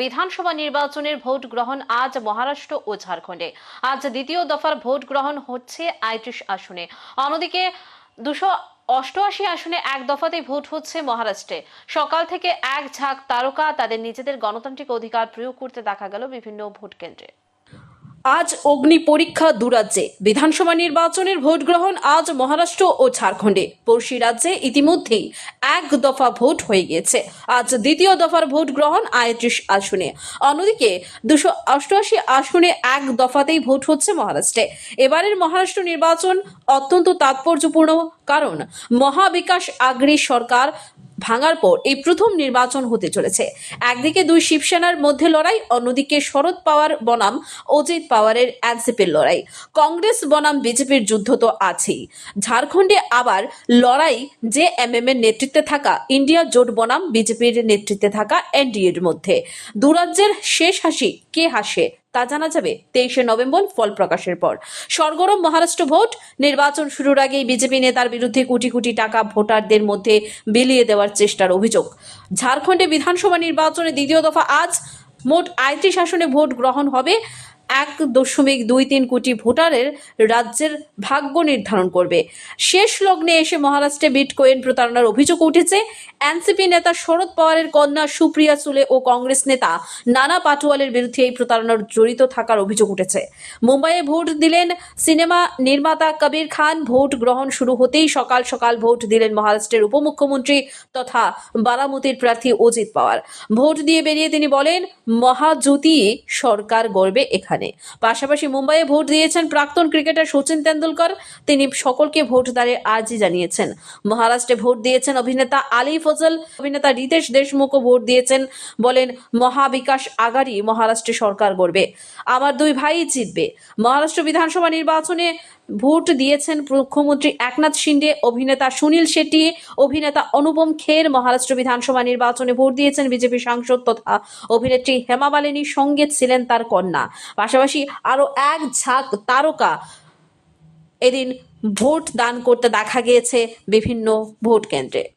বিধানসভা নির্বাচনের ভোট গ্রহণ আজ মহারাষ্ট্র ও ঝাড়খণ্ডে। আজ দ্বিতীয় দফার ভোট গ্রহণ হচ্ছে আইত্রিশ আসনে। অন্যদিকে দুশো অষ্টআশি আসনে এক দফাতেই ভোট হচ্ছে মহারাষ্ট্রে। সকাল থেকে এক ঝাঁক তারকা তাদের নিজেদের গণতান্ত্রিক অধিকার প্রয়োগ করতে দেখা গেল বিভিন্ন ভোট কেন্দ্রে। আজ অগ্নি পরীক্ষা দুরাজ্যে বিধানসভা নির্বাচনের ভোট গ্রহণ আজ মহারাষ্ট্র ও ঝাড়খণ্ডে। পড়শি রাজ্যে ইতিমধ্যেই এক দফা ভোট হয়ে গিয়েছে। আজ দ্বিতীয় দফার ভোট গ্রহণ আয়ত্রিশ আসনে। অন্যদিকে দুশো অষ্টআশি আসনে এক দফাতেই ভোট হচ্ছে মহারাষ্ট্রে। এবারের মহারাষ্ট্র নির্বাচন অত্যন্ত তাৎপর্যপূর্ণ কারণ মহাবিকাশ আগ্রী সরকার ভাঙার পর এই প্রথম নির্বাচন হতে চলেছে। একদিকে দুই শিবসেনার মধ্যে লড়াই, অন্যদিকে শরদ পাওয়ার বনাম, অজিত পাওয়ারের এনসিপির লড়াই। কংগ্রেস বনাম বিজেপির যুদ্ধ তো আছেই। ঝাড়খণ্ডে আবার লড়াই, যে এমএম এর নেতৃত্বে থাকা ইন্ডিয়া জোট বনাম বিজেপির নেতৃত্বে থাকা এনডিএর মধ্যে। দুরাজ্যের শেষ হাসি কে হাসে? তা জানা যাবে তেইশে নভেম্বর ফল প্রকাশের পর। সরগরম মহারাষ্ট্র ভোট, নির্বাচন শুরুর আগেই বিজেপি নেতার বিরুদ্ধে কোটি কোটি টাকা ভোটারদের মধ্যে বিলিয়ে দেওয়ার চেষ্টার অভিযোগ। ঝাড়খণ্ডে বিধানসভা নির্বাচনে দ্বিতীয় দফা আজ মোট আইটি শাসনে ভোট গ্রহণ হবে। এক দশমিক দুই তিন কোটি ভোটারের রাজ্যের ভাগ্য নির্ধারণ করবে। শেষ লগ্নে এসে মহারাষ্ট্রে বিটকয়েন প্রতারণার অভিযোগ উঠেছে। এনসিপি নেতা শরদ পাওয়ারের কন্যা সুপ্রিয়া সুলে ও কংগ্রেস নেতা নানা পাটোয়ালের বিরুদ্ধে এই প্রতারণার জড়িত থাকার অভিযোগ উঠেছে। মুম্বাইয়ে ভোট দিলেন সিনেমা নির্মাতা কবির খান। ভোট গ্রহণ শুরু হতেই সকাল সকাল ভোট দিলেন মহারাষ্ট্রের উপমুখ্যমন্ত্রী তথা বারামতির প্রার্থী অজিত পাওয়ার। ভোট দিয়ে বেরিয়ে তিনি বলেন, মহাজ্যোতি সরকার গড়বে এখানে। পাশাপাশি মুম্বাইয়ে ভোট দিয়েছেন প্রাক্তন ক্রিকেটার সচিন তেন্ডুলকর। তিনি সকলকে ভোট ভোটদারে আজই জানিয়েছেন। মহারাষ্ট্রে ভোট দিয়েছেন অভিনেতা আলী ফজল। অভিনেতা রিতেশ দেশমুখও ভোট দিয়েছেন বলেন মহাবিকাশ আগারি মহারাষ্ট্রে সরকার গড়বে। আমার দুই ভাই জিতবে। মহারাষ্ট্র বিধানসভা নির্বাচনে ভোট দিয়েছেন মুখ্যমন্ত্রী একনাথ শিন্ডে, অভিনেতা সুনীল শেট্টি, অভিনেতা অনুপম খের, মহারাষ্ট্র বিধানসভা নির্বাচনে ভোট দিয়েছেন বিজেপি সাংসদ তথা অভিনেত্রী হেমা মালিনীর সঙ্গে ছিলেন তার কন্যা। পাশাপাশি আরও এক ঝাঁক তারকা এদিন ভোট দান করতে দেখা গিয়েছে বিভিন্ন ভোট কেন্দ্রে।